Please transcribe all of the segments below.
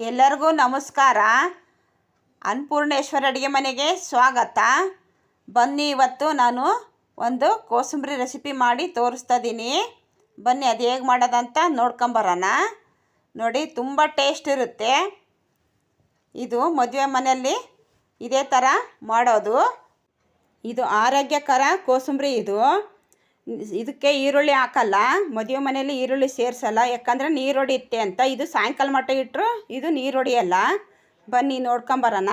ಎಲ್ಲರಿಗೂ ನಮಸ್ಕಾರ. ಅನ್ನಪೂರ್ಣೇಶ್ವರ ಅಡುಗೆ ಮನೆಗೆ ಸ್ವಾಗತ. ಬನ್ನಿ ಇವತ್ತು ನಾನು ಒಂದು ಕೋಸಂಬರಿ ರೆಸಿಪಿ ಮಾಡಿ ತೋರಿಸ್ತಾ ಇದ್ದೀನಿ ಬನ್ನಿ ಅದು ಹೇಗೆ ಮಾಡೋದಂತ ನೋಡ್ಕೊಂಬರೋಣ ನೋಡಿ, ತುಂಬ ಟೇಸ್ಟ್ ಇರುತ್ತೆ. ಇದು ಮದುವೆ ಮನೆಯಲ್ಲಿ ಇದೇ ಥರ ಮಾಡೋದು. ಇದು ಆರೋಗ್ಯಕರ ಕೋಸಂಬರಿ ಇದು. ಇದಕ್ಕೆ ಈರುಳ್ಳಿ ಹಾಕಲ್ಲ, ಮದುವೆ ಮನೆಯಲ್ಲಿ ಈರುಳ್ಳಿ ಸೇರಿಸಲ್ಲ, ಯಾಕಂದರೆ ನೀರೊಡಿಯುತ್ತೆ ಅಂತ. ಇದು ಸಾಯಂಕಾಲ ಮಟ್ಟ ಇಟ್ಟರು ಇದು ನೀರೊಡಿಯಲ್ಲ ಬನ್ನಿ ನೋಡ್ಕೊಂಬರೋಣ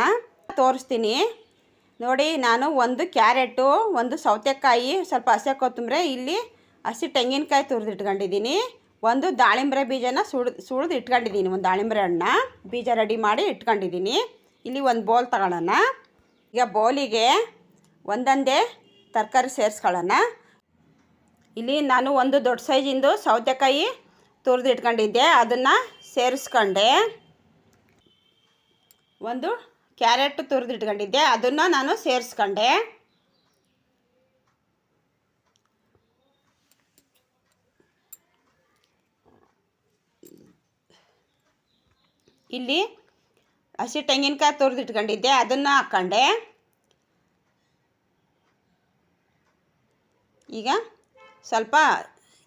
ತೋರಿಸ್ತೀನಿ. ನೋಡಿ, ನಾನು ಒಂದು ಕ್ಯಾರೆಟು, ಒಂದು ಸೌತೆಕಾಯಿ, ಸ್ವಲ್ಪ ಹಸಿ ಕೊತ್ತಂಬರಿ, ಇಲ್ಲಿ ಹಸಿ ತೆಂಗಿನಕಾಯಿ ತುರಿದಿಟ್ಕೊಂಡಿದ್ದೀನಿ. ಒಂದು ದಾಳಿಂಬರೆ ಬೀಜನ ಸುಳ್ದು ಸುಳಿದು ಇಟ್ಕೊಂಡಿದ್ದೀನಿ, ಒಂದು ದಾಳಿಂಬರೆ ಹಣ್ಣ. ಬೀಜ ರೆಡಿ ಮಾಡಿ ಇಟ್ಕೊಂಡಿದ್ದೀನಿ. ಇಲ್ಲಿ ಒಂದು ಬೌಲ್ ತಗೊಳ್ಳೋಣ. ಈಗ ಬೌಲಿಗೆ ಒಂದೊಂದೇ ತರಕಾರಿ ಸೇರಿಸ್ಕೊಳ್ಳೋಣ. ಇಲ್ಲಿ ನಾನು ಒಂದು ದೊಡ್ಡ ಸೈಜಿಂದು ಸೌತೆಕಾಯಿ ತುರಿದಿಟ್ಕೊಂಡಿದ್ದೆ, ಅದನ್ನು ಸೇರಿಸ್ಕೊಂಡೆ. ಒಂದು ಕ್ಯಾರೆಟ್ ತುರಿದಿಟ್ಕೊಂಡಿದ್ದೆ, ಅದನ್ನು ನಾನು ಸೇರಿಸ್ಕೊಂಡೆ. ಇಲ್ಲಿ ಹಸಿ ತೆಂಗಿನಕಾಯಿ ತುರಿದಿಟ್ಕೊಂಡಿದ್ದೆ, ಅದನ್ನು ಹಾಕ್ಕೊಂಡೆ. ಈಗ ಸ್ವಲ್ಪ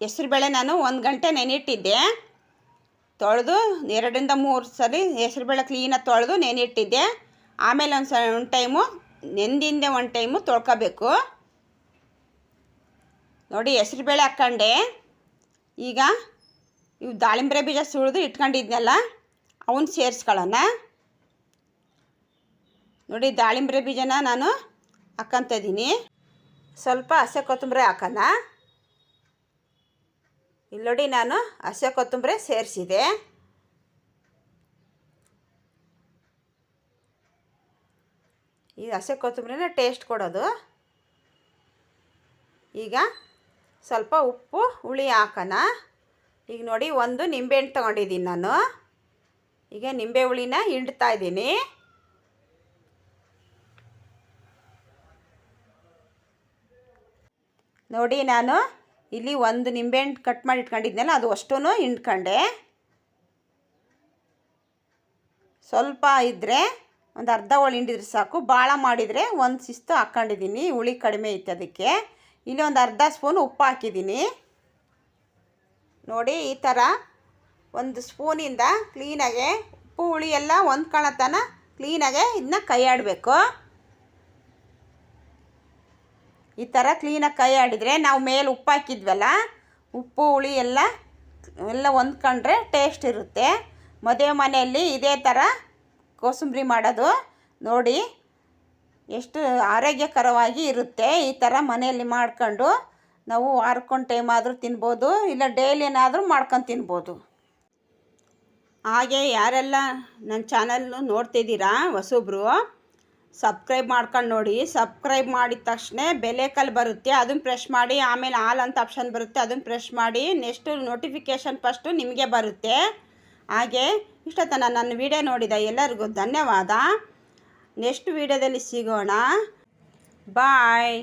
ಹೆಸ್ರುಬೇಳೆ ನಾನು ಒಂದು ಗಂಟೆ ನೆನೆಯಿಟ್ಟಿದ್ದೆ. ತೊಳೆದು ಎರಡರಿಂದ ಮೂರು ಸರಿ ಹೆಸ್ರುಬೇಳೆ ಕ್ಲೀನಾಗಿ ತೊಳೆದು ನೆನೆಯಿಟ್ಟಿದ್ದೆ. ಆಮೇಲೆ ಒಂದು ಸ, ಒಂದು ಟೈಮು ನೆಂದಿಂದೆ ಒಂದು ಟೈಮು ತೊಳ್ಕೊಬೇಕು. ನೋಡಿ ಹೆಸ್ರುಬೇಳೆ ಹಾಕ್ಕೊಂಡೆ ಈಗ ಇವು ದಾಳಿಂಬರೆ ಬೀಜ ಸುಳಿದು ಇಟ್ಕೊಂಡಿದ್ನಲ್ಲ ಅವನ್ನ ಸೇರಿಸ್ಕೊಳ್ಳೋಣ. ನೋಡಿ ದಾಳಿಂಬರೆ ಬೀಜನ ನಾನು ಹಾಕ್ಕೊತಿದ್ದೀನಿ ಸ್ವಲ್ಪ ಹಸೆ ಕೊತ್ತಂಬರಿ ಹಾಕೋಣ. ಇಲ್ಲಿ ನೋಡಿ ನಾನು ಹಸೆ ಕೊತ್ತಂಬರಿ ಸೇರಿಸಿದೆ. ಈ ಹಸೆ ಕೊತ್ತಂಬರಿನ ಟೇಸ್ಟ್ ಕೊಡೋದು. ಈಗ ಸ್ವಲ್ಪ ಉಪ್ಪು, ಹುಳಿ ಹಾಕೋಣ. ಈಗ ನೋಡಿ ಒಂದು ನಿಂಬೆಹಣ್ಣು ತೊಗೊಂಡಿದ್ದೀನಿ ನಾನು. ಈಗ ನಿಂಬೆ ಹುಳಿನ ಹಿಂಡ್ತಾ ಇದ್ದೀನಿ. ನೋಡಿ ನಾನು ಇಲ್ಲಿ ಒಂದು ನಿಂಬೆಹಣ್ಣು ಕಟ್ ಮಾಡಿ ಇಟ್ಕೊಂಡಿದ್ನಲ್ಲ, ಅದು ಅಷ್ಟೂ ಹಿಂಡ್ಕೊಂಡೆ. ಸ್ವಲ್ಪ ಇದ್ದರೆ ಒಂದು ಅರ್ಧ ಹೋಳು ಹಿಂಡಿದ್ರೆ ಸಾಕು. ಭಾಳ ಮಾಡಿದರೆ ಒಂದು ಶಿಸ್ತು ಹಾಕ್ಕೊಂಡಿದ್ದೀನಿ ಹುಳಿ ಕಡಿಮೆ ಇತ್ತು ಅದಕ್ಕೆ. ಇಲ್ಲಿ ಒಂದು ಅರ್ಧ ಸ್ಪೂನ್ ಉಪ್ಪು ಹಾಕಿದ್ದೀನಿ. ನೋಡಿ, ಈ ಥರ ಒಂದು ಸ್ಪೂನಿಂದ ಕ್ಲೀನಾಗೆ ಉಪ್ಪು, ಹುಳಿ ಎಲ್ಲ ಹೊಂದ್ಕೊಳ್ಳೋ ತನಕ ಕ್ಲೀನಾಗೆ ಇದನ್ನ ಕೈಯಾಡಬೇಕು. ಈ ಥರ ಕ್ಲೀನಾಗಿ ಕೈ ಆಡಿದರೆ ನಾವು ಮೇಲೆ ಉಪ್ಪು ಹಾಕಿದ್ವಲ್ಲ, ಉಪ್ಪು, ಹುಳಿ ಎಲ್ಲ ಎಲ್ಲ ಹೊಂದ್ಕೊಂಡ್ರೆ ಟೇಸ್ಟ್ ಇರುತ್ತೆ. ಮದುವೆ ಮನೆಯಲ್ಲಿ ಇದೇ ಥರ ಕೋಸಂಬರಿ ಮಾಡೋದು. ನೋಡಿ, ಎಷ್ಟು ಆರೋಗ್ಯಕರವಾಗಿ ಇರುತ್ತೆ ಈ ಥರ ಮನೆಯಲ್ಲಿ ಮಾಡ್ಕೊಂಡು. ನಾವು ವಾರಕ್ಕೊಂದು ಟೈಮ್ ಆದರೂ ತಿನ್ಬೋದು, ಇಲ್ಲ ಡೈಲಿನಾದರೂ ಮಾಡ್ಕೊಂಡು ತಿನ್ಬೋದು. ಹಾಗೆ ಯಾರೆಲ್ಲ ನನ್ನ ಚಾನಲ್ನು ನೋಡ್ತಿದ್ದೀರಾ ಹೊಸಬ್ರು ಸಬ್ಸ್ಕ್ರೈಬ್ ಮಾಡ್ಕೊಂಡು ನೋಡಿ. ಸಬ್ಸ್ಕ್ರೈಬ್ ಮಾಡಿದ ತಕ್ಷಣ ಬೆಲೆಕಲ್ ಬರುತ್ತೆ. ಅದನ್ನು ಪ್ರೆಸ್ ಮಾಡಿ, ಆಮೇಲೆ ಆಲ್ ಅಂತ ಆಪ್ಷನ್ ಬರುತ್ತೆ. ಅದನ್ನು ಪ್ರೆಸ್ ಮಾಡಿ ನೆಕ್ಸ್ಟು ನೋಟಿಫಿಕೇಷನ್ ಫಸ್ಟು ನಿಮಗೆ ಬರುತ್ತೆ. ಹಾಗೆ ಇಷ್ಟೊತ್ತನ ನನ್ನ ವಿಡಿಯೋ ನೋಡಿದ ಎಲ್ಲರಿಗೂ ಧನ್ಯವಾದ. ನೆಕ್ಸ್ಟ್ ವಿಡಿಯೋದಲ್ಲಿ ಸಿಗೋಣ. ಬಾಯ್